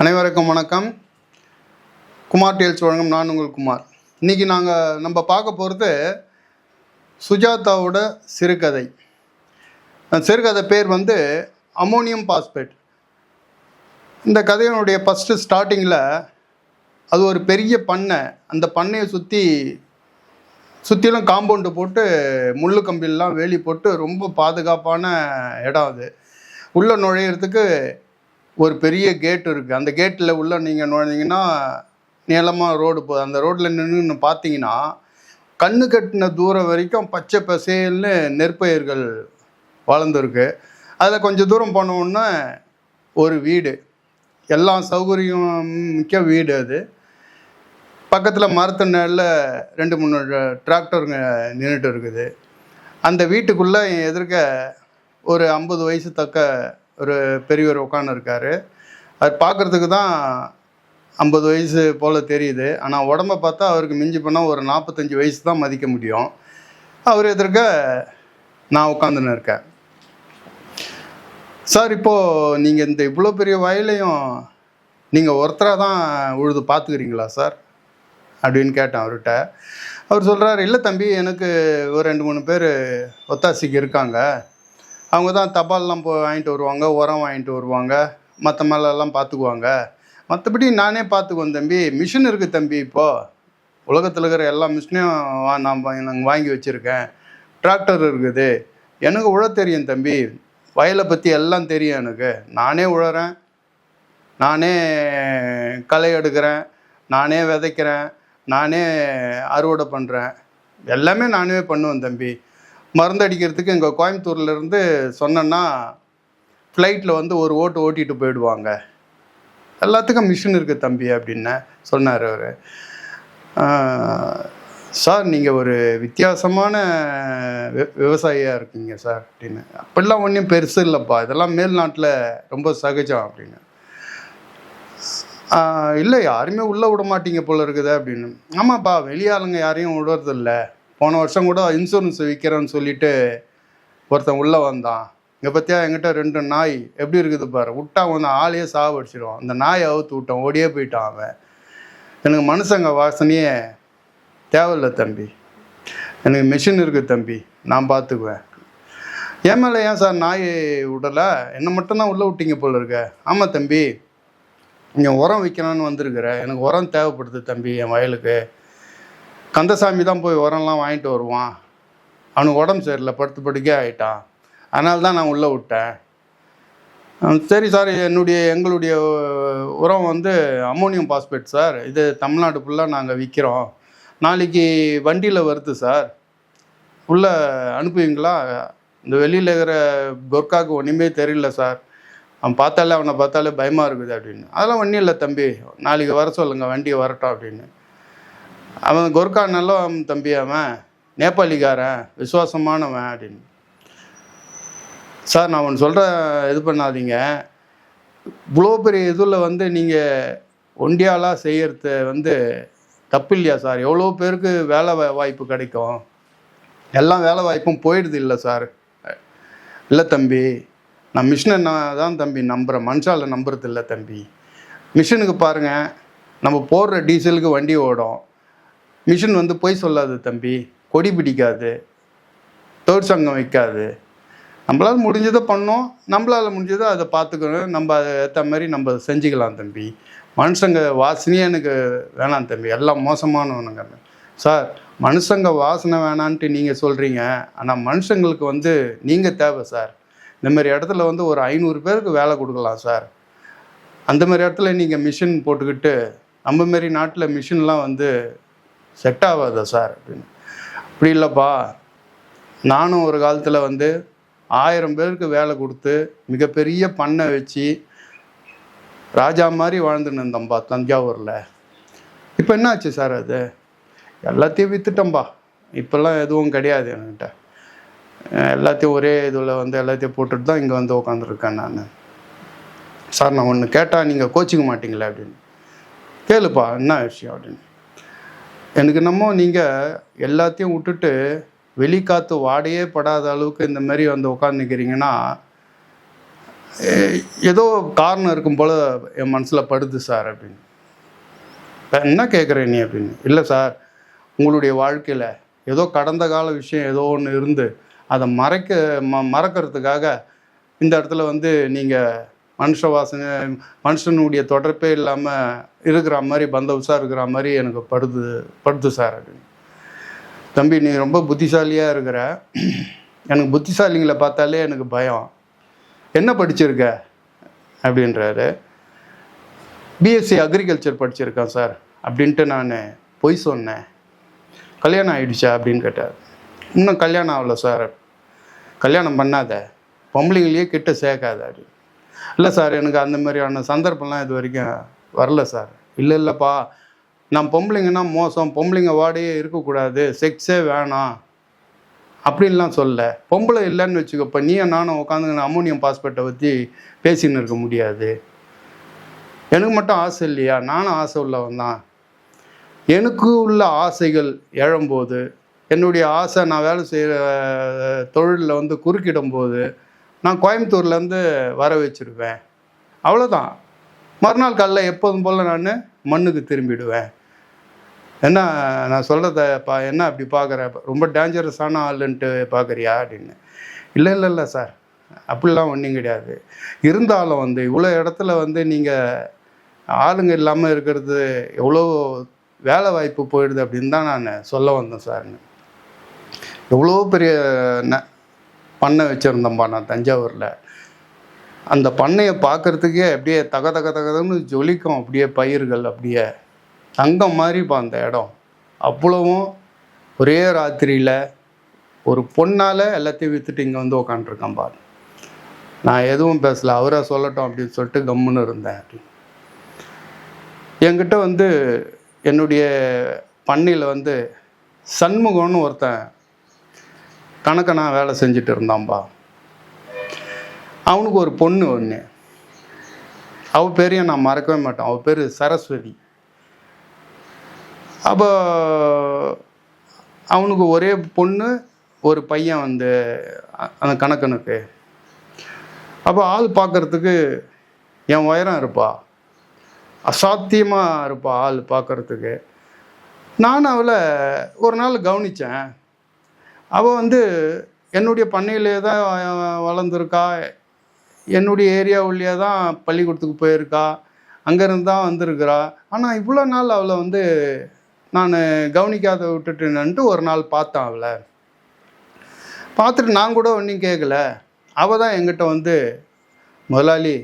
அனைவருக்கும் வணக்கம். குமார் டேல்ஸ் வழங்கும் நான் உங்கள் குமார். இன்றைக்கி நாங்கள் நம்ம பார்க்க போகிறது சுஜாதாவோட சிறுகதை. சிறுகதை பேர் வந்து அமோனியம் பாஸ்பேட். இந்த கதையினுடைய ஃபஸ்ட்டு ஸ்டார்டிங்கில் அது ஒரு பெரிய பண்ணை. அந்த பண்ணையை சுற்றி சுற்றிலும் காம்பவுண்டு போட்டு முள்ளு கம்பிலாம் வேலி போட்டு ரொம்ப பாதுகாப்பான இடம் அது. உள்ளே நுழையிறதுக்கு ஒரு பெரிய கேட் இருக்குது அந்த கேட்டில் உள்ளே நீங்கள் நுழைஞ்சிங்கன்னா நீளமாக ரோடு போகுது. அந்த ரோட்டில் நின்று பார்த்தீங்கன்னா கண்ணு கட்டின தூரம் வரைக்கும் பச்சை பசேல்னு நெற்பயிர்கள் வளர்ந்துருக்கு. அதில் கொஞ்சம் தூரம் போனோன்னா ஒரு வீடு. எல்லா சௌகரியம் மிக்க வீடு அது. பக்கத்தில் மரத்து நிழல்ல ரெண்டு மூணு டிராக்டருங்க நின்றுட்டு இருக்குது. அந்த வீட்டுக்குள்ளே எதிர்க்க ஒரு ஐம்பது வயசு தக்க ஒரு பெரியவர் உட்காந்துருக்காரு அது பார்க்குறதுக்கு தான் ஐம்பது வயசு போல் தெரியுது. ஆனால் உடம்ப பார்த்தா அவருக்கு மிஞ்சி போனால் ஒரு நாற்பத்தஞ்சு வயசு தான் மதிக்க முடியும். அவர் எதிர்க்க நான் உட்காந்துன்னு இருக்கேன். சார் இப்போது நீங்கள் இந்த இவ்வளோ பெரிய வயலையும் நீங்கள் ஒருத்தராக தான் உழுது பார்த்துக்கிறீங்களா சார்? அப்படின்னு கேட்டேன் அவர்கிட்ட. அவர் சொல்கிறார் இல்லை தம்பி எனக்கு ஒரு ரெண்டு மூணு பேர் ஒத்தாசிக்கு இருக்காங்க. அவங்க தான் தபால்லாம் போ வாங்கிட்டு வருவாங்க உரம் வாங்கிட்டு வருவாங்க மற்ற மேலெல்லாம் பார்த்துக்குவாங்க மற்றபடி நானே பார்த்துக்குவேன் தம்பி. மிஷின் இருக்குது தம்பி இப்போது உலகத்தில் இருக்கிற எல்லா மிஷினையும் நான் நாங்கள் வாங்கி வச்சுருக்கேன். டிராக்டர் இருக்குது. எனக்கு உழ தெரியும் தம்பி. வயலை பற்றி எல்லாம் தெரியும் எனக்கு. நானே உழறேன். நானே களை எடுக்கிறேன். நானே விதைக்கிறேன். நானே அறுவடை பண்ணுறேன் எல்லாமே நானே பண்ணுவேன் தம்பி. மருந்து அடிக்கிறதுக்கு இங்கே கோயம்புத்தூர்லேருந்து சொன்னேன்னா ஃப்ளைட்டில் வந்து ஒரு ஓட்டு ஓட்டிட்டு போயிடுவாங்க. எல்லாத்துக்கும் மிஷின் இருக்குது தம்பி அப்படின்னு சொன்னார் அவர். சார் நீங்கள் ஒரு வித்தியாசமான வி- இருக்கீங்க சார் அப்படின்னு. அப்படிலாம் ஒன்றும் பெருசு இல்லைப்பா. இதெல்லாம் மேல்நாட்டில் ரொம்ப சகஜம் அப்படின்னு. இல்லை யாருமே உள்ளே விட மாட்டீங்க போல இருக்குது அப்படின்னு. ஆமாப்பா வெளியாளுங்க யாரையும் விடுறதில்ல. போன வருஷம் கூட இன்சூரன்ஸ் விற்கிறேன்னு சொல்லிட்டு ஒருத்தன் உள்ளே வந்தான். இங்கே பற்றியா என்கிட்ட ரெண்டு நாய். எப்படி இருக்குது பாரு? விட்டா வந்து ஆளையே சாவடிச்சிடுவான் அந்த நாயை அவுத்து விட்டான். ஓடியே போயிட்டான் அவன். எனக்கு மனுஷங்க வாசனையே தேவையில்லை தம்பி. எனக்கு மிஷின் இருக்குது தம்பி. நான் பார்த்துக்குவேன் என் மேலே ஏன் சார் நாய் விடலை? என்னை மட்டும்தான் உள்ளே விட்டீங்க போல இருக்க. ஆமாம் தம்பி. இங்கே உரம் விற்கலான்னு வந்திருக்கிற. எனக்கு உரம் தேவைப்படுது தம்பி என் வயலுக்கு. கந்தசாமி தான் போய் உரம்லாம் வாங்கிட்டு வருவான். அவனுக்கு உடம்பு சரியில்லை படுத்து படுக்கே ஆகிட்டான் அதனால தான் நான் உள்ளே விட்டேன். சரி சார் என்னுடைய எங்களுடைய உரம் வந்து அம்மோனியம் பாஸ்பேட் சார். இது தமிழ்நாடு ஃபுல்லாக நாங்கள் விற்கிறோம் நாளைக்கு வண்டியில் வருது சார். உள்ளே அனுப்புவீங்களா? இந்த வெளியில் இருக்கிற பொர்க்காவுக்கு ஒன்றுமே தெரியல சார். அவன் பார்த்தாலே அவனை பார்த்தாலே பயமாக இருக்குது அப்படின்னு. அதெல்லாம் ஒன்றும் இல்லை தம்பி. நாளைக்கு வர சொல்லுங்கள் வண்டியை வரட்டும் அப்படின்னு. அவன் கொர்கா நல்லவன் தம்பி அவன். நேபாளிக்காரன் விசுவாசமானவன் அப்படின்னு. சார் நான் ஒன்று சொல்கிற இது பண்ணாதீங்க. இவ்வளோ பெரிய இதில் வந்து நீங்கள் ஒண்டியாலாக செய்கிறது வந்து தப்பு இல்லையா சார்? எவ்வளோ பேருக்கு வேலை வாய்ப்பு கிடைக்கும்? எல்லாம் வேலை வாய்ப்பும் போயிடுது இல்லை சார்? இல்லை தம்பி நான் மிஷினை நான் தான் தம்பி நம்புகிறேன் மனுஷால நம்புறது இல்லை தம்பி. மிஷினுக்கு பாருங்கள் நம்ம போடுற டீசலுக்கு வண்டி ஓடும். மிஷின் வந்து பொய் சொல்லாது தம்பி. கொடி பிடிக்காது. தொழிற்சங்கம் வைக்காது. நம்மளால் முடிஞ்சதை பண்ணோம். நம்மளால் முடிஞ்சதை அதை பார்த்துக்கணும். நம்ம அதை ஏற்ற மாதிரி நம்ம அதை செஞ்சுக்கலாம் தம்பி. மனுஷங்க வாசனையே எனக்கு வேணாம் தம்பி. எல்லாம் மோசமானவனுங்க. சார் மனுஷங்க வாசனை வேணான்ட்டு நீங்கள் சொல்கிறீங்க ஆனால் மனுஷங்களுக்கு வந்து நீங்கள் தேவை சார். இந்த மாதிரி இடத்துல வந்து ஒரு ஐநூறு பேருக்கு வேலை கொடுக்கலாம் சார். அந்த மாதிரி இடத்துல நீங்கள் மிஷின் போட்டுக்கிட்டு நம்ம மாரி நாட்டில் மிஷின்லாம் வந்து செட் ஆகாதா சார் அப்படின்னு. அப்படி இல்லைப்பா. நானும் ஒரு காலத்தில் வந்து ஆயிரம் பேருக்கு வேலை கொடுத்து மிகப்பெரிய பண்ணை வச்சு ராஜா மாதிரி வாழ்ந்துன்னு இருந்தோம்பா தஞ்சாவூரில். இப்போ என்னாச்சு சார் அது? எல்லாத்தையும் விற்றுட்டோம்பா இப்போல்லாம் எதுவும் கிடையாது என்கிட்ட. எல்லாத்தையும் ஒரே இதில் வந்து எல்லாத்தையும் போட்டுட்டு தான் இங்கே வந்து உட்காந்துருக்கேன் நான். சார் நான் ஒன்று கேட்டால் நீங்கள் கோச்சிக்க மாட்டீங்களே அப்படின்னு. கேளுப்பா என்ன விஷயம் அப்படின்னு. எனக்கு என்னமோ நீங்கள் எல்லாத்தையும் விட்டுட்டு வெளிக்காற்று வாடையே படாத அளவுக்கு இந்த மாதிரி வந்து உட்காந்துக்கிறீங்கன்னா ஏதோ காரணம் இருக்கும் போல் என் மனசில் படுது சார் அப்படின்னு. என்ன கேட்குற நீ அப்படின்னு. இல்லை சார் உங்களுடைய வாழ்க்கையில் ஏதோ கடந்த கால விஷயம் ஏதோ ஒன்று இருந்து அதை மறைக்க ம மறக்கிறதுக்காக இந்த இடத்துல வந்து நீங்கள் மனுஷ வாசனை மனுஷனுடைய தொடர்பே இல்லாமல் இருக்கிற மாதிரி பந்தவசாக இருக்கிற மாதிரி எனக்கு படுது படுது சார் அப்படின்னு தம்பி நீ ரொம்ப புத்திசாலியாக இருக்கிற. எனக்கு புத்திசாலிங்களை பார்த்தாலே எனக்கு பயம். என்ன படிச்சிருக்க? அப்படின்றாரு. பிஎஸ்சி அக்ரிகல்ச்சர் படிச்சிருக்கேன் சார் அப்படின்ட்டு நான் பொய் சொன்னேன். கல்யாணம் ஆயிடுச்சா அப்படின்னு கேட்டார். இன்னும் கல்யாணம் ஆகல சார். கல்யாணம் பண்ணாத. பொம்பளைங்களையே கிட்ட சேர்க்காத அப்படின்னு இல்லை சார் எனக்கு அந்த மாதிரியான சந்தர்ப்பம்லாம் இது வரைக்கும் வரல சார். இல்லை இல்லைப்பா. நான் பொம்பளைங்கன்னா மோசம். பொம்பளைங்க வாடையே இருக்கக்கூடாது. செக்ஸே வேணாம். அப்படின்லாம் சொல்ல. பொம்பளை இல்லைன்னு வச்சுக்கப்ப நீ நானும் உட்காந்து அமோனியம் பாஸ்பேட்டை பற்றி பேசின்னு இருக்க முடியாது. எனக்கு மட்டும் ஆசை இல்லையா? நானும் ஆசை உள்ளவன் தான். எனக்கு உள்ள ஆசைகள் எழும்போது என்னுடைய ஆசை நான் வேலை செய்கிற தொழிலில் வந்து குறுக்கிடும் போது நான் கோயம்புத்தூர்லேருந்து வர வச்சுருவேன் அவ்வளோதான் மறுநாள் காலைல எப்போதும் போல் நான் மண்ணுக்கு திரும்பிடுவேன். என்ன நான் சொல்கிறத பா என்ன அப்படி பார்க்குற ரொம்ப டேஞ்சரஸான ஆளுன்ட்டு பார்க்குறியா அப்படின்னு. இல்லை இல்லை இல்லை சார் அப்படிலாம் ஒன்றும் கிடையாது. இருந்தாலும் வந்து இவ்வளோ இடத்துல வந்து நீங்கள் ஆளுங்க இல்லாமல் இருக்கிறது எவ்வளோ வேலை வாய்ப்பு போயிடுது அப்படின்னு தான் நான் சொல்ல வந்தேன் சார்னு எவ்வளோ பெரிய ந பண்ணை வச்சுருந்தேன்ப்பா நான் தஞ்சாவூரில். அந்த பண்ணையை பார்க்குறதுக்கே அப்படியே தக தக தகதன்னு ஜொலிக்கும் அப்படியே பயிர்கள் அப்படியே. தங்கம் மாதிரிப்பா அந்த இடம். அவ்வளவும் ஒரே ராத்திரியில் ஒரு பொண்ணால் எல்லாத்தையும் விற்றுட்டு இங்கே வந்து உக்காண்ட்ருக்கேன் பாரு நான் எதுவும் பேசல. அவரை சொல்லட்டும் அப்படின்னு சொல்லிட்டு கம்முன்னு இருந்தேன். அப்படி என்கிட்ட வந்து என்னுடைய பண்ணையில் வந்து சண்முகம்னு ஒருத்தன் கணக்கனா வேலை செஞ்சுட்டு இருந்தான்பா அவனுக்கு ஒரு பொண்ணு ஒன்று அவ பேரையும் நான் மறக்கவே மாட்டேன். அவள் பேர் சரஸ்வதி. அப்போ அவனுக்கு ஒரே பொண்ணு ஒரு பையன் வந்து அந்த கணக்கனுக்கு. அப்போ ஆள் பார்க்கறதுக்கு என் உயரம் இருப்பா. அசாத்தியமாக இருப்பா ஆள் பார்க்கறதுக்கு நான் அவளை ஒரு நாள் கவனித்தேன் அவள் வந்து என்னுடைய பண்ணையிலே தான் வளர்ந்துருக்கா. என்னுடைய ஏரியாவுலேயே தான் பள்ளிக்கூடத்துக்கு போயிருக்கா. அங்கேருந்து தான் வந்திருக்கிறா. ஆனால் இவ்வளோ நாள் அவளை வந்து நான் கவனிக்காத விட்டுட்டேன்ட்டு ஒரு நாள் பார்த்தேன் அவளை. பார்த்துட்டு நான் கூட ஒன்றும் கேட்கல அவள் தான் எங்கிட்ட வந்து முதலாளி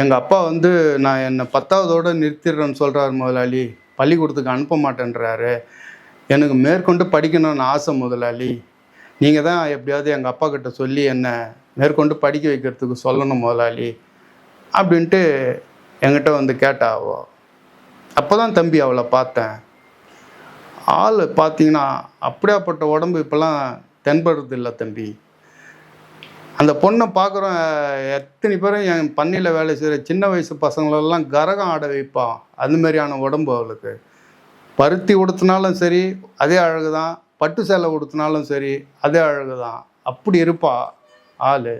எங்கள் அப்பா வந்து நான் என்னை பத்தாவதோடு நிறுத்திடுறேன்னு சொல்கிறாரு முதலாளி. பள்ளிக்கூடத்துக்கு அனுப்ப மாட்டேன்றாரு. எனக்கு மேற்கொண்டு படிக்கணும்னு ஆசை முதலாளி. நீங்கள் தான் எப்படியாவது எங்கள் அப்பா கிட்ட சொல்லி என்னை மேற்கொண்டு படிக்க வைக்கிறதுக்கு சொல்லணும் முதலாளி அப்படின்ட்டு என்கிட்ட வந்து கேட்டாவோ. அப்போ தான் தம்பி அவளை பார்த்தேன். ஆள் பார்த்தீங்கன்னா அப்படியாப்பட்ட உடம்பு இப்போல்லாம் தென்படுறது இல்லை தம்பி. அந்த பொண்ணை பார்க்குறோம் எத்தனை பேரும் என் பண்ணையில் வேலை செய்கிற சின்ன வயசு பசங்களெல்லாம் கரகம் ஆட வைப்பான் அந்த மாதிரியான உடம்பு அவளுக்கு. பருத்தி உடுத்தினாலும் சரி அதே அழகு தான் பட்டு சேலை உடுத்தினாலும் சரி அதே அழகு தான் அப்படி இருப்பா ஆள்.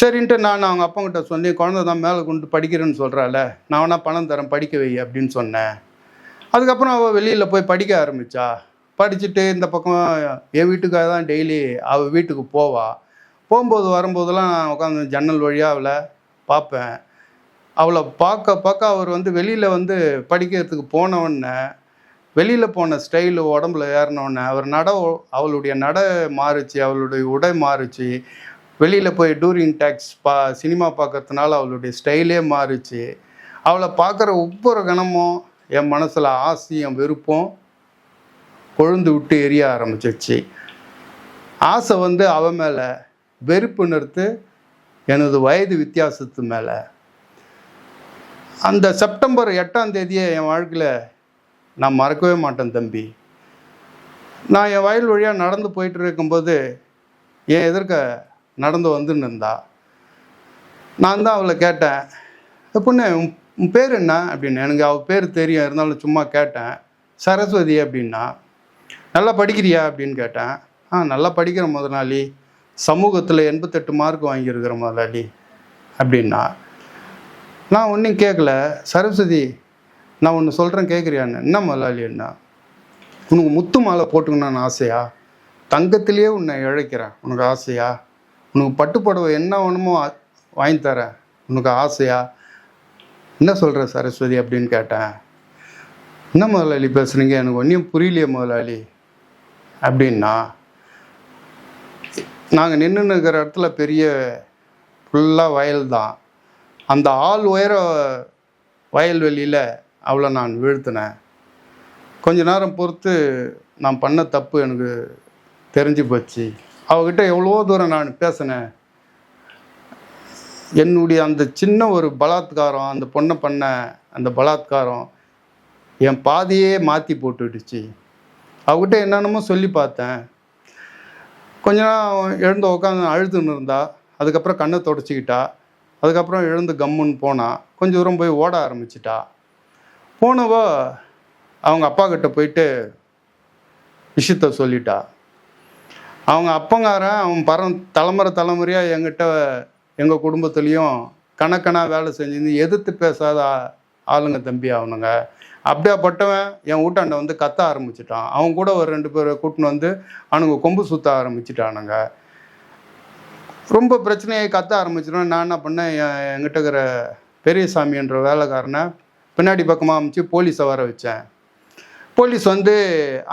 சரின்ட்டு நான் அவங்க அப்பங்கிட்ட சொன்னேன் குழந்தை தான் மேலே கொண்டு படிக்கிறேன்னு சொல்கிறாள் நான் வேணா பணம் தரேன் படிக்க வை அப்படின்னு சொன்னேன். அதுக்கப்புறம் அவள் வெளியில் போய் படிக்க ஆரம்பித்தா படிச்சுட்டு இந்த பக்கம் என் வீட்டுக்காக தான் டெய்லி அவள் வீட்டுக்கு போவாள் போகும்போது வரும்போதெல்லாம் நான் உட்காந்து ஜன்னல் வழியாக அவளை பார்ப்பேன். அவளை பார்க்க பார்க்க அவர் வந்து வெளியில் வந்து படிக்கிறதுக்கு போனவொடனே வெளியில் போன ஸ்டைலு உடம்புல ஏறினோடனே அவர் நட அவளுடைய நட மாறுச்சு அவளுடைய உடை மாறுச்சு. வெளியில் போய் டூரிங் டேக்ஸ் பா சினிமா பார்க்கறதுனால அவளுடைய ஸ்டைலே மாறுச்சு. அவளை பார்க்குற ஒவ்வொரு கணமும் என் மனசில் ஆசையும் வெறுப்பும் கொழுந்து விட்டு எரிய ஆரம்பிச்சிச்சு ஆசை வந்து அவன் மேலே வெறுப்பு நிறுத்து எனது வயது வித்தியாசத்து மேலே அந்த செப்டம்பர் எட்டாம் தேதியை என் வாழ்க்கையில் நான் மறக்கவே மாட்டேன் தம்பி. நான் என் வயல் வழியாக நடந்து போயிட்டு இருக்கும்போது என் எதிர்க்க நடந்து வந்துன்னு இருந்தா. நான் தான் அவளை கேட்டேன் "ஏ பொண்ணு உன் பேர் என்ன? அப்படின்னு. எனக்கு அவள் பேர் தெரியும் இருந்தாலும் சும்மா கேட்டேன் சரஸ்வதி அப்படின்னா. நல்லா படிக்கிறியா? அப்படின்னு கேட்டேன். ஆ நல்லா படிக்கிறேன் முதலாளி. சமூகத்தில் எண்பத்தெட்டு மார்க் வாங்கியிருக்கிற முதலாளி. அப்படின்னா. நான் ஒன்றும் கேட்கல சரஸ்வதி நான் ஒன்று சொல்கிறேன் கேட்குறியான்னு என்ன முதலாளி என்ன உனக்கு முத்து மாலை போட்டுக்கணும்னு ஆசையா? தங்கத்திலேயே உன்னை இழைக்கிறேன். உனக்கு ஆசையா? உனக்கு பட்டுப்படவை என்ன வேணுமோ வாங்கி தரேன். உனக்கு ஆசையா? என்ன சொல்கிற சரஸ்வதி அப்படின்னு கேட்டேன். என்ன முதலாளி பேசுகிறீங்க எனக்கு ஒன்றையும் புரியலையே முதலாளி அப்படின்னா நாங்கள் நின்று இருக்கிற இடத்துல பெரிய ஃபுல்லாக வயல் தான் அந்த ஆள் உயர வயல்வெளியில் அவளை நான் வீழ்த்தினேன். கொஞ்ச நேரம் பொறுத்து நான் பண்ண தப்பு எனக்கு தெரிஞ்சு போச்சு. அவகிட்ட எவ்வளோ தூரம் நான் பேசினேன். என்னுடைய அந்த சின்ன ஒரு பலாத்காரம் அந்த பொண்ணை பண்ண அந்த பலாத்காரம் என் பாதையே மாற்றி போட்டுடுச்சு. அவகிட்ட என்னென்னமோ சொல்லி பார்த்தேன். கொஞ்ச நேரம் எழுந்து உட்காந்து அழுதுன்னு இருந்தா அதுக்கப்புறம் கண்ணை தொடச்சிக்கிட்டா அதுக்கப்புறம் எழுந்து கம்முன்னு போனா கொஞ்சம் தூரம் போய் ஓட ஆரம்பிச்சிட்டா. போனவ அவங்க அப்பா கிட்ட போயிட்டு விஷயத்த சொல்லிட்டா. அவங்க அப்பங்காரன் அவன் பரம் தலைமுறை தலைமுறையாக எங்கிட்ட எங்கள் குடும்பத்துலேயும் கணக்கனாக வேலை செஞ்சு எதிர்த்து பேசாத ஆளுங்க தம்பி அவனுங்க. அப்படியாப்பட்டவன் என் வீட்டாண்ட வந்து கத்த ஆரம்பிச்சிட்டான். அவன் கூட ஒரு ரெண்டு பேரை கூட்டின்னு வந்து அவனுங்க கொம்பு சுத்த ஆரம்பிச்சிட்டானுங்க. ரொம்ப பிரச்சனையை கத்த ஆரம்பிச்சிடும் நான் என்ன பண்ணேன்? என்கிட்ட இருக்கிற பெரியசாமின்ற வேலைக்காரனை பின்னாடி பக்கமாக அமைச்சு போலீஸை வர வச்சேன். போலீஸ் வந்து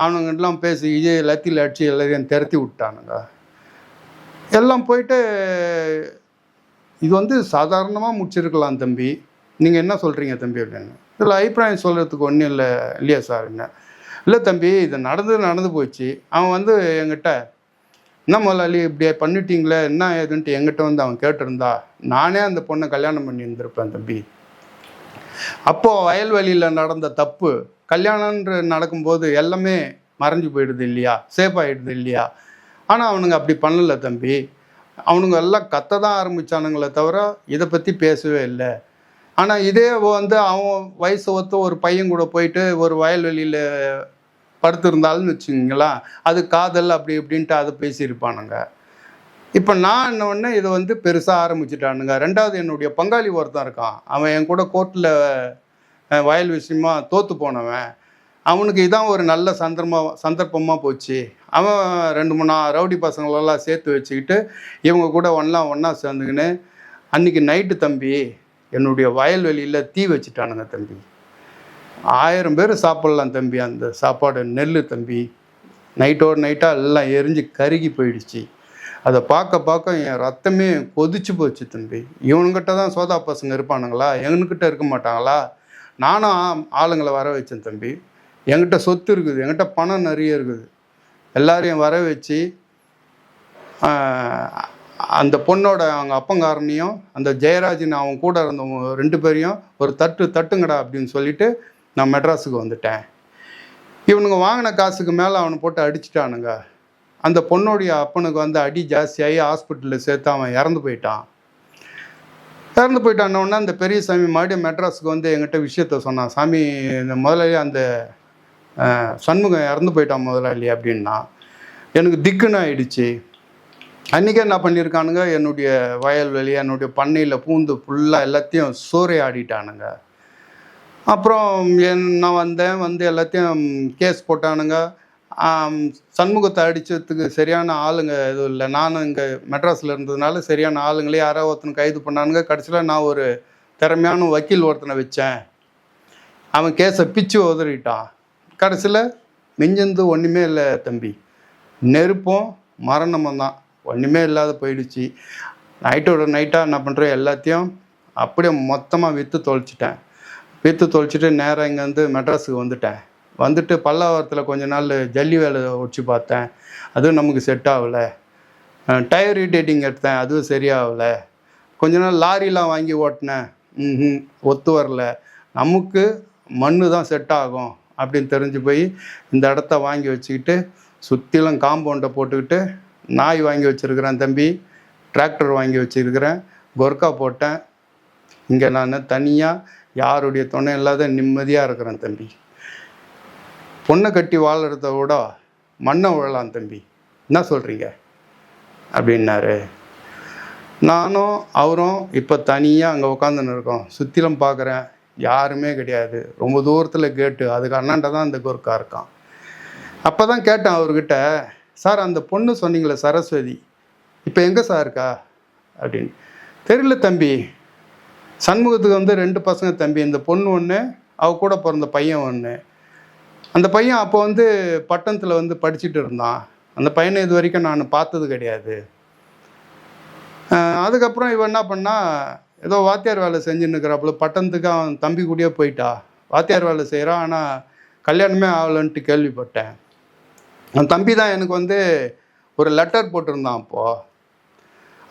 அவனுங்கெல்லாம் பேசி இது லத்தியில் அடிச்சு எல்லாரையும் திரத்தி விட்டானுங்க. எல்லாம் போயிட்டு இது வந்து சாதாரணமாக முடிச்சிருக்கலாம் தம்பி. நீங்கள் என்ன சொல்கிறீங்க தம்பி அப்படின்னு. இதில் அபிப்பிராயம் சொல்கிறதுக்கு ஒன்றும் இல்லை இல்லையா சாருங்க இல்லை தம்பி இது நடந்து நடந்து போச்சு. அவன் வந்து என்கிட்ட என்ன முதலாளி இப்படி பண்ணிட்டீங்களே? என்ன ஏதுன்ட்டு எங்கிட்ட வந்து அவன் கேட்டிருந்தா நானே அந்த பொண்ணை கல்யாணம் பண்ணி இருந்திருப்பேன் தம்பி. அப்போது வயல்வெளியில் நடந்த தப்பு கல்யாணம்ன்ற நடக்கும்போது எல்லாமே மறைஞ்சு போயிடுது இல்லையா? சேஃப் ஆகிடுது இல்லையா? ஆனால் அவனுங்க அப்படி பண்ணல தம்பி. அவனுங்க எல்லாம் கத்த தான் ஆரம்பித்தானுங்களே தவிர இதை பற்றி பேசவே இல்லை. ஆனால் இதே வந்து அவன் வயசு ஒத்த ஒரு பையன் கூட போயிட்டு ஒரு வயல்வெளியில் படுத்திருந்தாலும் வச்சுங்களேன் அது காதல் அப்படி இப்படின்ட்டு அதை பேசியிருப்பானுங்க. இப்போ நான் என்ன ஒன்று இதை வந்து பெருசாக ஆரம்பிச்சிட்டானுங்க. ரெண்டாவது என்னுடைய பங்காளி ஒருத்தன் இருக்கான். அவன் என் கூட கோர்ட்டில் வயல் விஷயமா தோற்று போனவன். அவனுக்கு இதான் ஒரு நல்ல சந்தர்ப்பமாக சந்தர்ப்பமாக போச்சு. அவன் ரெண்டு மூணு ரவுடி பசங்களெல்லாம் சேர்த்து வச்சுக்கிட்டு இவங்க கூட ஒன்றா ஒன்றா சேர்ந்துக்கின்னு அன்றைக்கி நைட்டு தம்பி என்னுடைய வயல்வெளியில் தீ வச்சுட்டானுங்க தம்பி. ஆயிரம் பேர் சாப்பிட்லாம் தம்பி. அந்த சாப்பாடு நெல் தம்பி. நைட்டோட நைட்டாக எல்லாம் எரிஞ்சு கருகி போயிடுச்சு. அதை பார்க்க பார்க்க என் ரத்தமே கொதிச்சு போச்சு தம்பி. இவனுங்கிட்ட தான் சோதா பசங்க இருப்பானுங்களா? எங்ககிட்ட இருக்க மாட்டாங்களா? நானும் ஆ- ஆளுங்களை வர வச்சேன் தம்பி. என்கிட்ட சொத்து இருக்குது. என்கிட்ட பணம் நிறைய இருக்குது. எல்லாரையும் வர வச்சு அந்த பொண்ணோட அவங்க அப்பங்காரனையும் அந்த ஜெயராஜன் அவங்க கூட இருந்தவங்க ரெண்டு பேரையும் ஒரு தட்டு தட்டுங்கடா அப்படின்னு சொல்லிட்டு நான் மெட்ராஸுக்கு வந்துட்டேன். இவனுங்க வாங்கின காசுக்கு மேலே அவனை போட்டு அடிச்சிட்டானுங்க. அந்த பொண்ணுடைய அப்பனுக்கு வந்து அடி ஜாஸ்தியாகி ஹாஸ்பிட்டலில் சேர்த்து அவன் இறந்து போயிட்டான். இறந்து போயிட்டான்னொடனே அந்த பெரிய சாமி மறுபடியும் மெட்ராஸுக்கு வந்து என்கிட்ட விஷயத்த சொன்னான். சாமி இந்த முதலாளி அந்த சண்முகம் இறந்து போயிட்டான் முதலாளி அப்படின்னா எனக்கு திக்குன்னு ஆயிடுச்சு. அன்றைக்கே என்ன பண்ணியிருக்கானுங்க? என்னுடைய வயல்வெளி என்னுடைய பண்ணையில் பூந்து ஃபுல்லாக எல்லாத்தையும் சூறையாடிட்டானுங்க அப்புறம் என் நான் வந்தேன் வந்து எல்லாத்தையும் கேஸ் போட்டானுங்க. சண்முகத்தை அடித்ததுக்கு சரியான ஆளுங்க எதுவும் இல்லை. நானும் இங்கே மெட்ராஸில் இருந்ததுனால சரியான ஆளுங்களே யாரோ ஒருத்தனை கைது பண்ணானுங்க. கடைசியில் நான் ஒரு திறமையான வக்கீல் ஒருத்தனை வச்சேன். அவன் கேஸை பிச்சு உதறிட்டான். கடைசியில் மிஞ்சிருந்து ஒன்றுமே இல்லை தம்பி. நெருப்பும் மரணமும் தான். ஒன்றுமே இல்லாத போயிடுச்சு. நைட்டோட நைட்டாக என்ன பண்ணுறேன் எல்லாத்தையும் அப்படியே மொத்தமாக விற்று தொலைச்சிட்டேன். விற்று தொலைச்சிட்டு நேராக இங்கேருந்து மெட்ராஸுக்கு வந்துட்டேன். வந்துட்டு பல்லாவரத்தில் கொஞ்ச நாள் ஜல்லி வேலை ஒடிச்சு பார்த்தேன். அதுவும் நமக்கு செட் ஆகலை. டயர் ரீடேட்டிங் எடுத்தேன். அதுவும் சரியாகலை. கொஞ்ச நாள் லாரிலாம் வாங்கி ஓட்டினேன். ம் ஒத்து வரல. நமக்கு மண்ணு தான் செட் ஆகும் அப்படின்னு தெரிஞ்சு போய் இந்த இடத்த வாங்கி வச்சுக்கிட்டு சுற்றிலும் காம்பவுண்டை போட்டுக்கிட்டு நாய் வாங்கி வச்சுருக்கிறேன் தம்பி. டிராக்டர் வாங்கி வச்சுருக்கிறேன். கொர்க்கா போட்டேன். இங்கே நான் தனியாக யாருடைய துணை இல்லாத நிம்மதியாக இருக்கிறேன் தம்பி. பொண்ணை கட்டி வாழறத விட மண்ணை விழலாம் தம்பி. என்ன சொல்கிறீங்க அப்படின்னாரு. நானும் அவரும் இப்போ தனியாக அங்கே உட்காந்துன்னு இருக்கோம். சுற்றிலும் பார்க்குறேன் யாருமே கிடையாது. ரொம்ப தூரத்தில் கேட்டு அதுக்கு அண்ணாண்ட தான் அந்த கோர்க்கா இருக்கான். அப்போ தான் கேட்டேன் அவர்கிட்ட சார் அந்த பொண்ணு சொன்னீங்களே சரஸ்வதி. இப்போ எங்கே சார் இருக்கா? அப்படின்னு. தெரியல தம்பி. சண்முகத்துக்கு வந்து ரெண்டு பசங்க தம்பி இந்த பொண்ணு ஒன்று அவ கூட பிறந்த பையன் ஒன்று அந்த பையன் அப்போ வந்து பட்டணத்தில் வந்து படிச்சுட்டு இருந்தான். அந்த பையனை இது வரைக்கும் நான் பார்த்தது கிடையாது. அதுக்கப்புறம் இவன் என்ன பண்ணா ஏதோ வாத்தியார் வேலை செஞ்சுன்னு இருக்கிறாப்புல பட்டணத்துக்கு அவன் தம்பி கூடயே போயிட்டா. வாத்தியார் வேலை செய்கிறான் ஆனால் கல்யாணமே ஆகலைன்ட்டு கேள்விப்பட்டேன். அவன் தம்பி தான் எனக்கு வந்து ஒரு லெட்டர் போட்டிருந்தான் அப்போது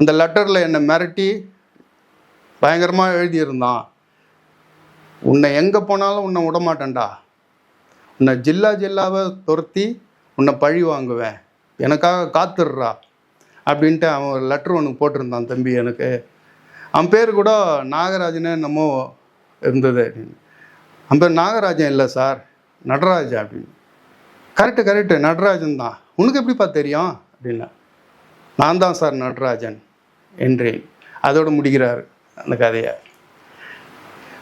அந்த லெட்டரில் என்னை மிரட்டி பயங்கரமாக எழுதியிருந்தான். உன்னை எங்கே போனாலும் உன்னை விடமாட்டேன்டா. உன்னை ஜில்லா ஜில்லாவை துரத்தி உன்னை பழி வாங்குவேன். எனக்காக காத்துடுறா அப்படின்ட்டு அவன் ஒரு லெட்ரு ஒன்று போட்டிருந்தான் தம்பி எனக்கு. அவன் பேர் கூட நாகராஜனே என்னமோ இருந்தது. அப்படின்னு அவன் பேர் நாகராஜன் இல்லை சார் நடராஜ் அப்படின்னு. கரெக்டு கரெக்டு நடராஜன் தான். உனக்கு எப்படிப்பா தெரியும்? அப்படின்னா நான் தான் சார் நடராஜன் என்றேன். அதோடு முடிக்கிறார் அந்த கதையை.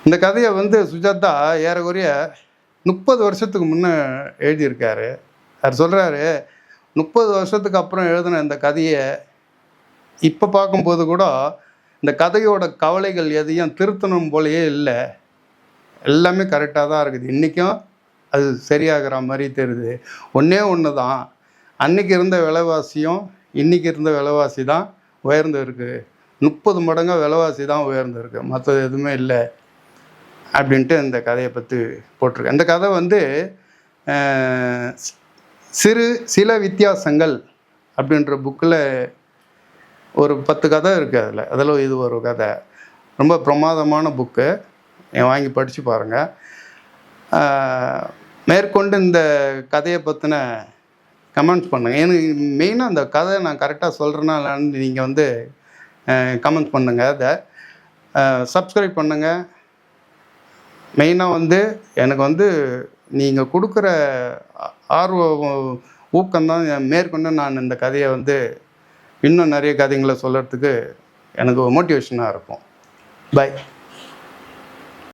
இந்த கதையை வந்து சுஜாதா ஏறக்குறைய முப்பது வருஷத்துக்கு முன்னே எழுதியிருக்காரு. அவர் சொல்கிறாரு முப்பது வருஷத்துக்கு அப்புறம் எழுதின இந்த கதையை இப்போ பார்க்கும்போது கூட இந்த கதையோட கவலைகள் எதையும் திருத்தணும் போலயே இல்லை. எல்லாமே கரெக்டாக தான் இருக்குது. இன்றைக்கும் அது சரியாகிற மாதிரி தெரியுது. ஒன்றே ஒன்று தான் அன்றைக்கி இருந்த விலைவாசியும் இன்னைக்கு இருந்த விலைவாசி தான் உயர்ந்து இருக்குது முப்பது மடங்காக விலைவாசி தான் உயர்ந்திருக்கு. மற்றது எதுவுமே இல்லை. அப்படின்ட்டு இந்த கதையை பற்றி போட்டிருக்கேன். இந்த கதை வந்து சிறு சில வித்தியாசங்கள் அப்படின்ற புக்கில் ஒரு பத்து கதை இருக்குது அதில். அதில் இது ஒரு கதை. ரொம்ப பிரமாதமான புக்கு. நீங்க வாங்கி படித்து பாருங்கள் மேற்கொண்டு இந்த கதையை பற்றின கமெண்ட்ஸ் பண்ணுங்கள் எனக்கு மெயினாக அந்த கதை நான் கரெக்டாக சொல்கிறேன்னா நீங்கள் வந்து கமெண்ட் பண்ணுங்கள் அதை சப்ஸ்கிரைப் பண்ணுங்கள் மெயினாக வந்து எனக்கு வந்து நீங்கள் கொடுக்குற ஆர்வம் ஆர்வ ஊக்கம்தான் மேற்கொண்டு நான் இந்த கதையை வந்து இன்னும் நிறைய கதைங்களை சொல்கிறதுக்கு எனக்கு மோட்டிவேஷனாக இருக்கும். பை